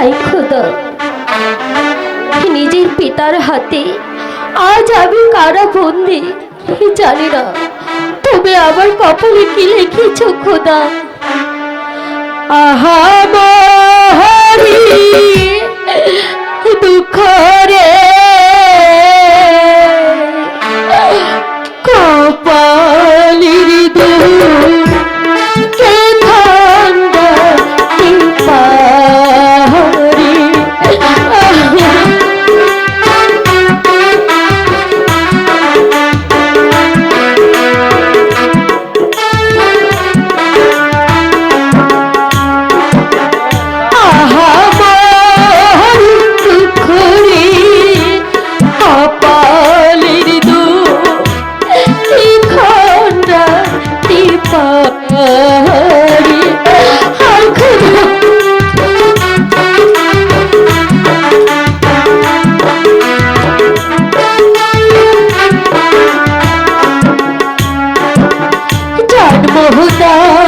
High খোদা নিজের পিতার হাতে আজ আমি কারা বন্দি জানি না। তবে আমার কপালে কি লিখেছ খোদা আহা দুঃখ রে জন্মদাতা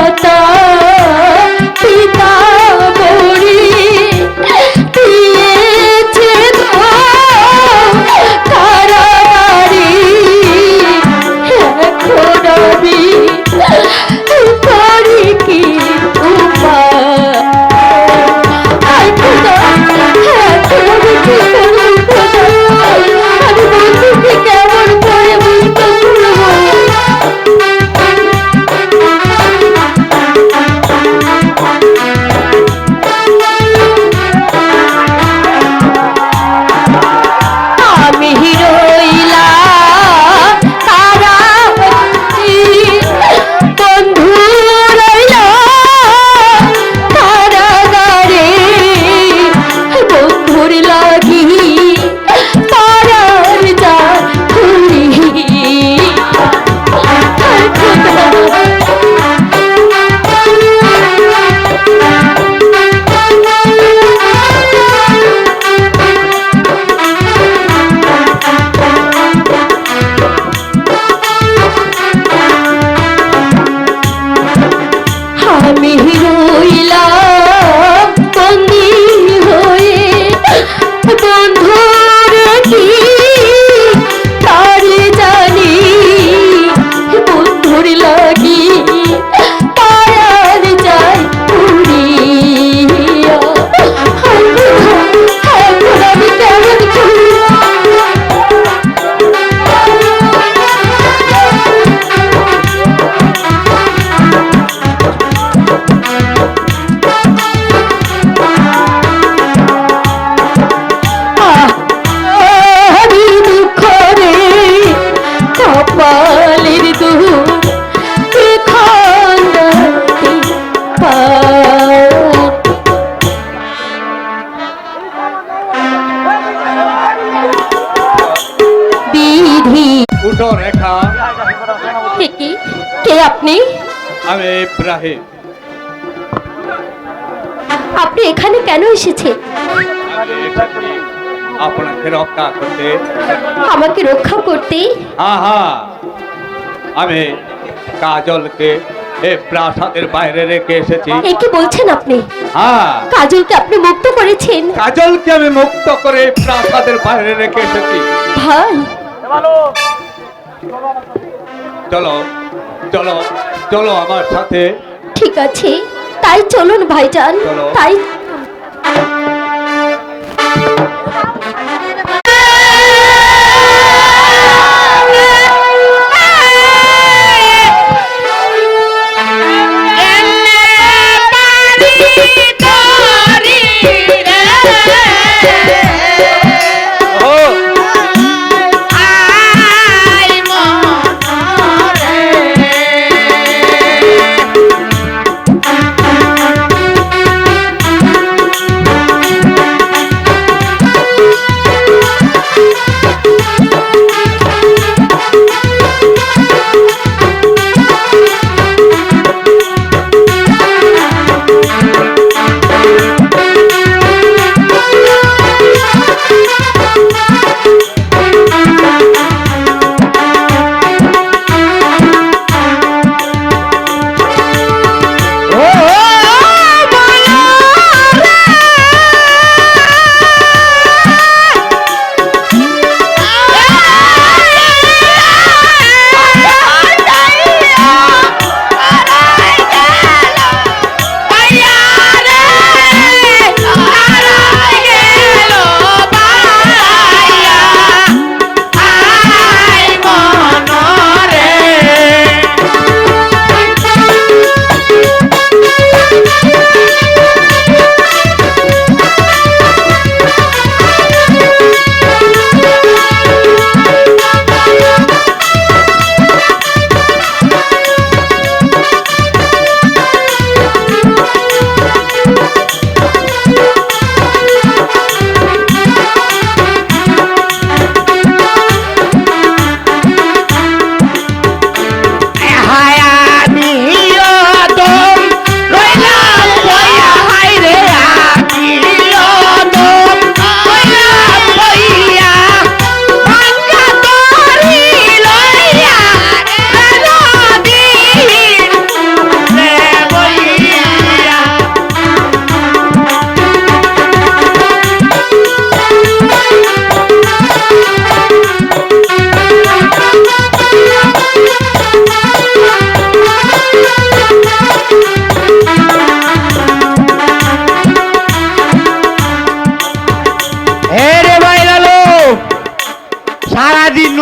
ইব্রাহিম আপনি এখানে কেন এসেছেন আপনাকে রক্ষা করতে। আমাকে রক্ষা করতে? আহা। আমি কাজলকে এই প্রাসাদের বাইরে রেখে এসেছি। এ কি বলছেন আপনি? হ্যাঁ। কাজলকে আপনি মুক্ত করেছেন? কাজলকে আমি মুক্ত করে প্রাসাদের বাইরে রেখে এসেছি। ভাই। চলো চলো চলো আমার সাথে। ঠিক আছে তাই চলুন ভাইজান তাই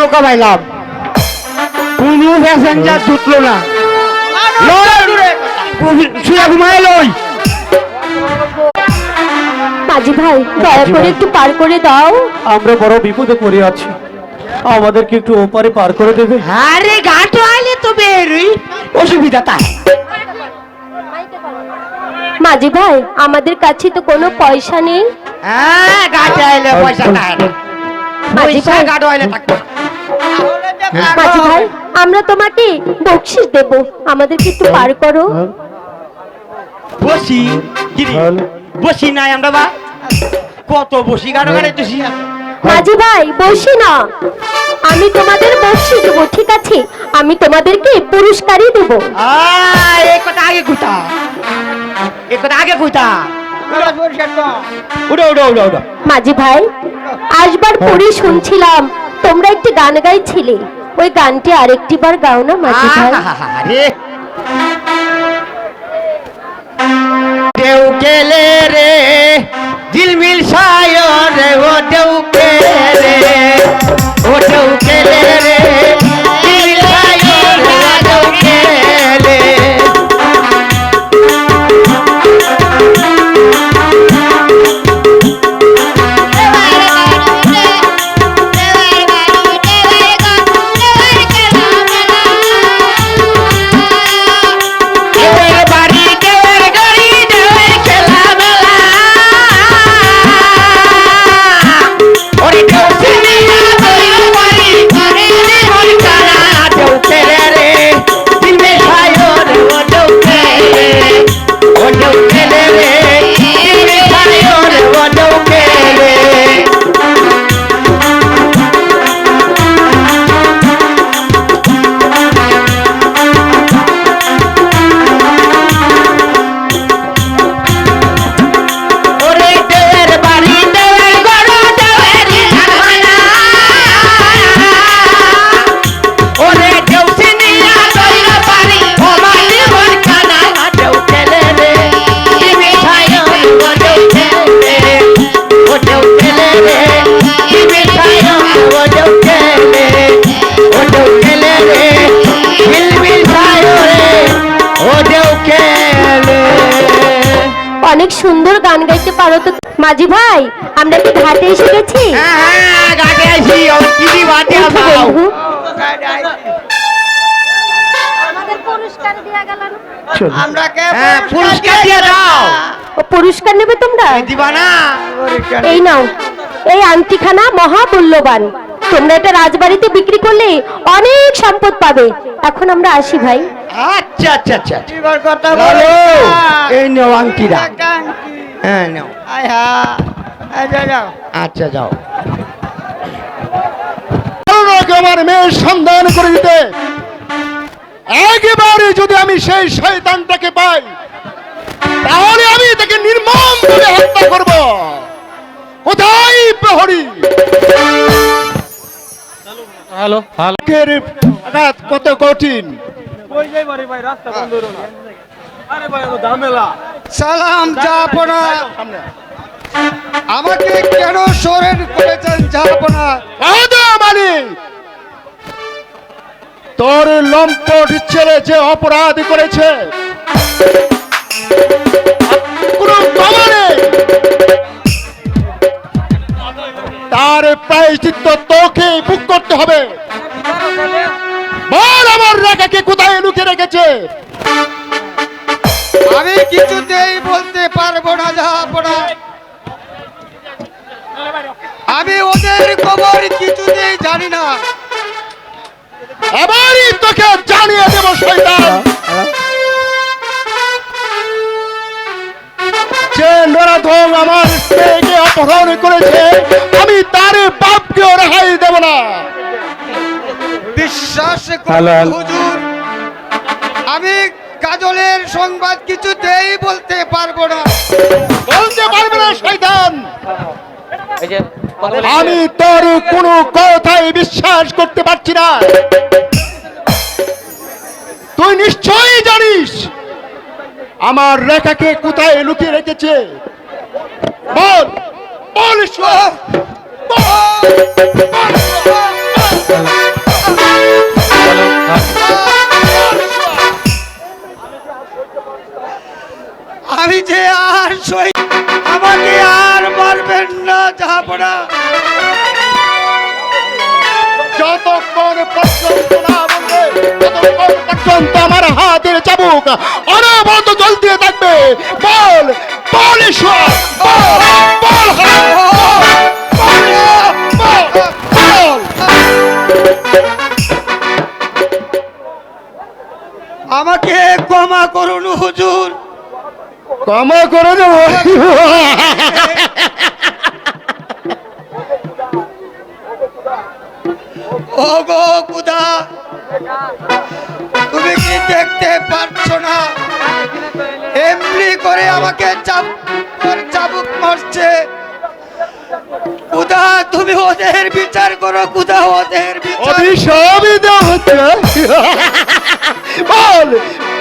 নৌকা পাইলাম। কোনো প্যাসেঞ্জার জুটলো না। শুয়ে ঘুমায় লই। মাঝি ভাই দয়া করে একটু পার করে দাও। আমরা বড় বিপদে পড়ে আছি। আমাদেরকে একটু ওপারে পার করে দেবে। আরে ঘাট আইলে তো বেরই। অসুবিধা তাই। মাঝি ভাই আমাদের কাছে তো কোনো পয়সা নেই। হ্যাঁ ঘাট আইলে পয়সা তাই। না মাঝি ভাই। আমরা তোমাকে বকশিস দেব। আমাদেরকে একটু পার করো। বসি গিরি। বসি নাই আমরা বা। কত বসি গাড়ো গাড়াইতেছি মাঝি ভাই বসি না। আমি তোমাদের বকশিস দেবো ঠিক আছে? আমি তোমাদেরকে পুরস্কারই দেবো। এই কথা আগে কইতা। এই কথা আগে কইতা। মাঝি ভাই আসবার পরে শুনছিলাম তোমরা একটি গান গাইছিলে। ওই গানটি আরেকটি বার গাও না মাঝি ভাই? আরে রে তো ভাই আমরা কি ঘাটে এসে গেছি? পুরস্কার দিয়ে দাও? ও পুরস্কার নেবে তোমরা? এই নাও। এই আংটিখানা মহামূল্যবান। তোমরা এটা রাজবাড়িতে বিক্রি করলে অনেক সম্পদ পাবে। এখন আমরা আসি ভাই। আচ্ছা আচ্ছা আচ্ছা হ্যালো এই নাও আংটিরা হ্যাঁ নাও। আচ্ছা যাও। আমাকে আমার মেয়ের সন্ধান করে দিতে। একেবারে যদি আমি সেই শয়তানটাকে পাই তাহলে আমি তাকে নির্মম ভাবে হত্যা করব। কোথায় প্রহরী? Hello hello. লোকের কত কঠিন? সালাম জাপনা। আমাকে কেন সরেন করেছেন জাপনা? রাধা তোর লম্পট ছেলে যে অপরাধ করেছে। তার প্রায়শ্চিত্ত তোকে বুক করতে হবে। বল আমার রেখাকে কোথায় লুকিয়ে রেখেছে? আমি কিছুতেই বলতে পারব না জাপনা আমি ওদের খবর কিছুতেই জানি না। এবারই তোকে জানিয়ে দেব যে নরাধম আমার স্ত্রীকে অপহরণ করেছে আমি তার বাপকেও রেহাই দেব না। বিশ্বাস হুজুর আমি কাজলের সংবাদ কিছুতেই বলতে পারব না বলতে পারবে না শয়তান আমি তোর কোনো কথাই বিশ্বাস করতে পারছি না তুই নিশ্চয়ই জানিস আমার রেখাকে কোথায় লুকিয়ে রেখেছে বল বল আমি যে আর সই আমাকে আর মারবেন না যাহাপড়া যতক্ষণ পর্যন্ত আমার হাতের চাবুক অনবরত থাকবে। বল বল। আমাকে ক্ষমা করুন হুজুর। ক্ষমা করে দেব। তুমি কি দেখতে পারছ না? এমনি করে আমাকে চাবুক মারছে। কুদা তুমি ওদের বিচার করো কুদা ওদের বিচার দেওয়া হচ্ছে বল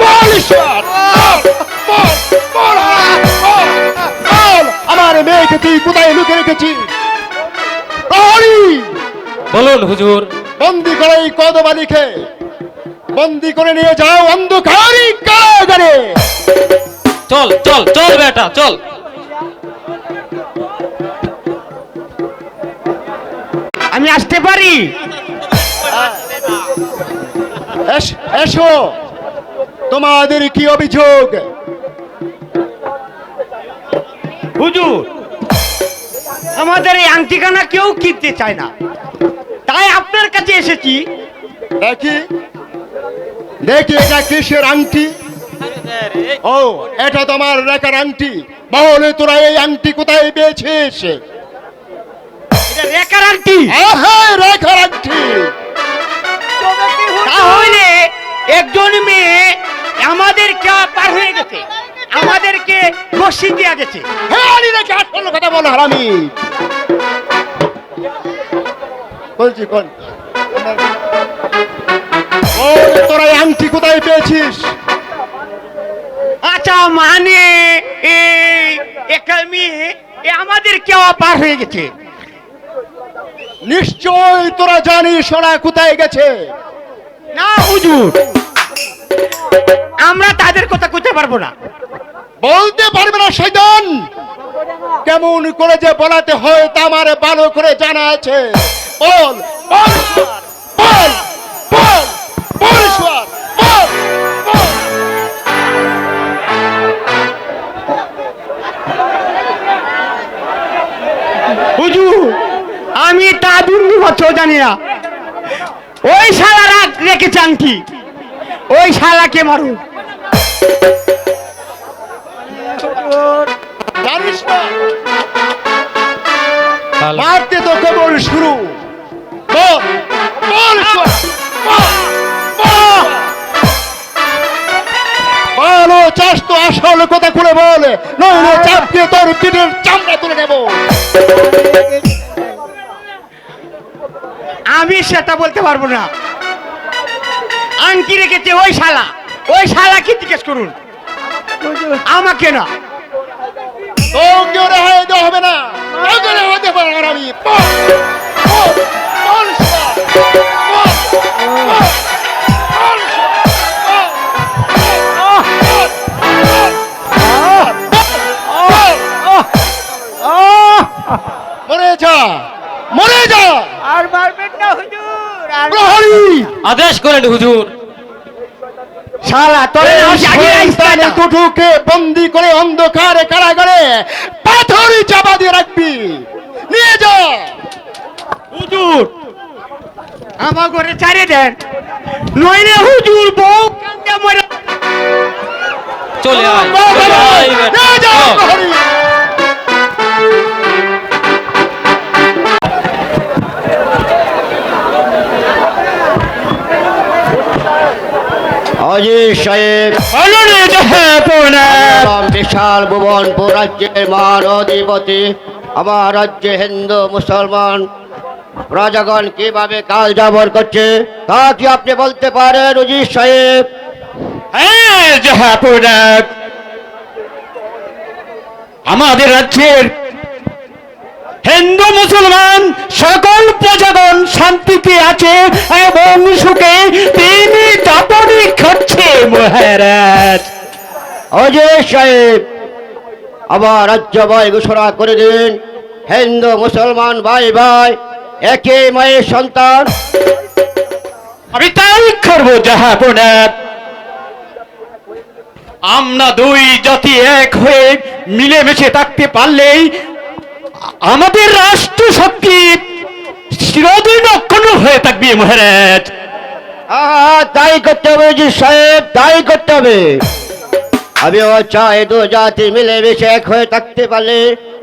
বল আমার মেয়েকে তুই কোথায় লুকে রেখেছিস? বলুন হুজুর। বন্দি করে এই কদবালিকে বন্দি করে নিয়ে যাও অন্ধকারী কারাগারে। চল চল চল বেটা চল। আমি আসতে পারি? এস- এসো। তোমাদের কি অভিযোগ? হুজুর আমাদের এই আংটিখানা কেউ কিনতে চায় না। তাই আপনার কাছে এসেছি। দেখি দেখি এটা কিসের আংটি? ও এটা তোমার রেখার আংটি। বলে তোরা এই আংটি কোথায় পেয়েছিস? এটা রেখার আংটি। আহা, রেখার আংটি। তাহলে একজন মেয়ে আমাদেরকে পার হয়ে গেছে? আমাদেরকে রশি দেওয়া গেছে। হ্যাঁ রেখে আসল কথা বল হারামি। বলছি কোন বলে তোরা আংটি কোথায় পেয়েছিস? আচ্ছা মানে এই একটা এ আমাদের কেউ পার হয়ে গেছে। নিশ্চয় তোরা জানিস ওরা কোথায় গেছে। না হুজুর আমরা তাদের কথা কইতে পারব না। বলতে পারবে না শৈতান কেমন করে যে বলাতে হয় তা আমার ভালো করে জানা আছে। বল বল বল বল বল আমি তা বিন্দু জানি না। ওই শালারা রেখেছে আংটি। ওই শালাকে মারুন জানিস না। মারতে তো কেবল শুরু। বল। বল ঈশ্বর, বল, বল। বল ও চাষ তো আসল কথা খুলে বল। নইলে চাপকে তোর পিঠের চামড়া তুলে নেব। আমি সেটা বলতে পারব না। আংটি রেখেছে ওই শালা। ওই শালাকে জিজ্ঞেস করুন। আমাকে না। তোকে রেহাই দেওয়া হবে না। রেহাই দেবো আমি। মরে যা। মরে যা। আর মারবেন হুজুর প্রহরী। আদেশ করেন হুজুর। শালা তোরে দুটোকে বন্দি করে অন্ধকারে কারাগারে পাথরই চাপা দিয়ে রাখবি। নিয়ে যা। হুজুর। আমার ঘরে ছাড়ে দেন। নইলে হুজুর বউ কান্দে মরে চলে আয়। অজিত সাহেব বিশাল ভুবনপুর রাজ্যের মহান অধিপতি আমার রাজ্যে হিন্দু মুসলমান প্রজাগণ কীভাবে কাল যাপন করছে তা কি আপনি বলতে পারেন অজিত সাহেব হ্যাঁ আমাদের রাজ্যের হিন্দু, মুসলমান, সকল প্রজাগণ শান্তিতে আছে এবং সুখে তিনি দাপনি খাচ্ছে মহারাজ। অজিত সাহেব আবার রাজ্য বয় ঘোষণা করে দিন, হিন্দু, মুসলমান ভাই ভাই, একে মায়ের সন্তান। আমি তাই করব যাহা জাহাপনা আমরা দুই জাতি এক হয়ে মিলেমিশে থাকতে পারলেই আমাদের রাষ্ট্র শক্তি চিরদিন অক্ষুণ্ণ হয়ে থাকবে মহারাজ। আহা তাই করতে হবে জি সাহেব তাই করতে হবে। আমিও চাই দু জাতি মিলেমিশে এক হয়ে থাকতে পারলে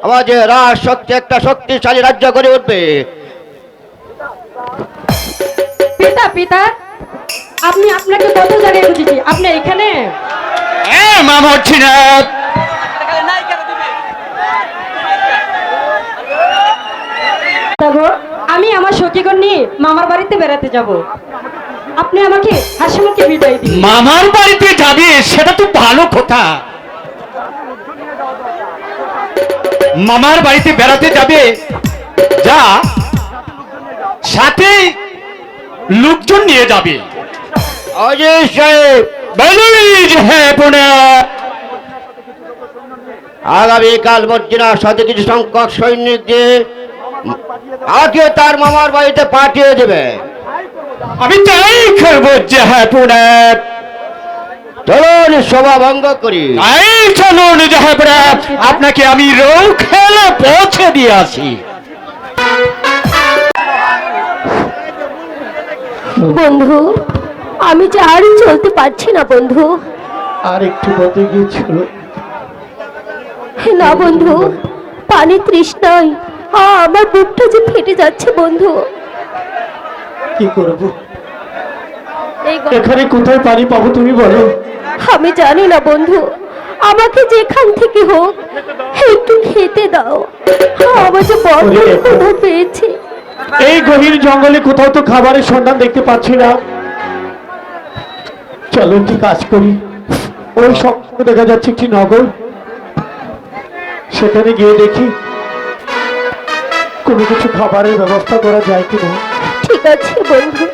আমাদের রাজ শক্তি একটা শক্তিশালী রাজ্য করে উঠবে। পিতা পিতা আমি আপনাকে কত জায়গায় খুঁজেছি? আপনি এখানে? হ্যাঁ মামর আমি আমার সখীগণ নিয়ে মামার বাড়িতে বেড়াতে যাব। আপনি আমাকে হাসি মুখে বিদায় দিন। মামার বাড়িতে যাবে সেটা তো ভালো কথা। মামার বাড়িতে বেড়াতে যাবে যা সাথে লোকজন নিয়ে যাবে। সাহেব হ্যাঁ আগামীকাল মর্জিনার সাথে কিছু সংখ্যক সৈনিক দিয়ে আগে তার মামার বাড়িতে পাঠিয়ে দেবে। আমি তাই করব যে হ্যাঁ চলুন সভা ভঙ্গ করি। তাই চলুন আপনাকে আমি রৌ খেলে পৌঁছে দিয়ে আসি। বন্ধু আমি যে আর চলতে পারছি না বন্ধু। আর একটু বলতে গিয়েছিল না বন্ধু পানি তৃষ্ণায় আমার বুকটা যে ফেটে যাচ্ছে বন্ধু। কি করব? এখানে কোথায় পানি পাবো তুমি বলো। আমি জানি না বন্ধু। আমাকে যেখান থেকে হোক একটু খেতে দাও। আমার যে বড়। ক্ষুধা পেয়েছে। এই গভীর জঙ্গলে কোথাও তো খাবারের সন্ধান দেখতে পাচ্ছি না। চলো একটি কাজ করি। ওই সব দেখা যাচ্ছে একটি নগর। সেখানে গিয়ে দেখি। কোনো কিছু খাবারের ব্যবস্থা করা যায় কিনা? ঠিক আছে বন্ধু।